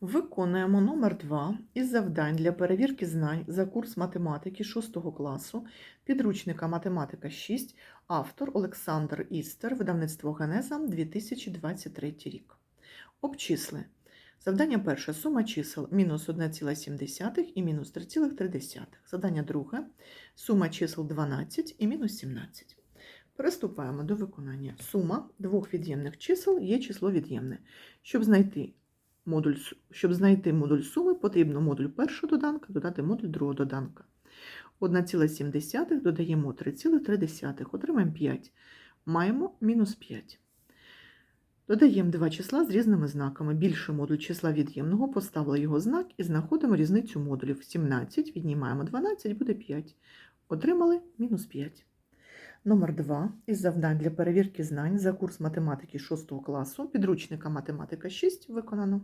Виконуємо номер 2 із завдань для перевірки знань за курс математики 6 класу, підручника математика 6, автор Олександр Істер, видавництво Генеза, 2023 рік. Обчисли. Завдання перше. Сума чисел мінус 1,7 і мінус 3,3. Завдання друге. Сума чисел 12 і мінус 17. Приступаємо до виконання. Сума двох від'ємних чисел є число від'ємне. Щоб знайти модуль, щоб знайти модуль суми, потрібно модуль першого доданка додати модуль другого доданка. 1,7 додаємо 3,3, отримаємо 5. Маємо мінус 5. Додаємо два числа з різними знаками. Більший модуль числа від'ємного, поставили його знак і знаходимо різницю модулів. 17, віднімаємо 12, буде 5. Отримали мінус 5. Номер 2 із завдань для перевірки знань за курс математики 6 класу, підручника математика 6 виконано.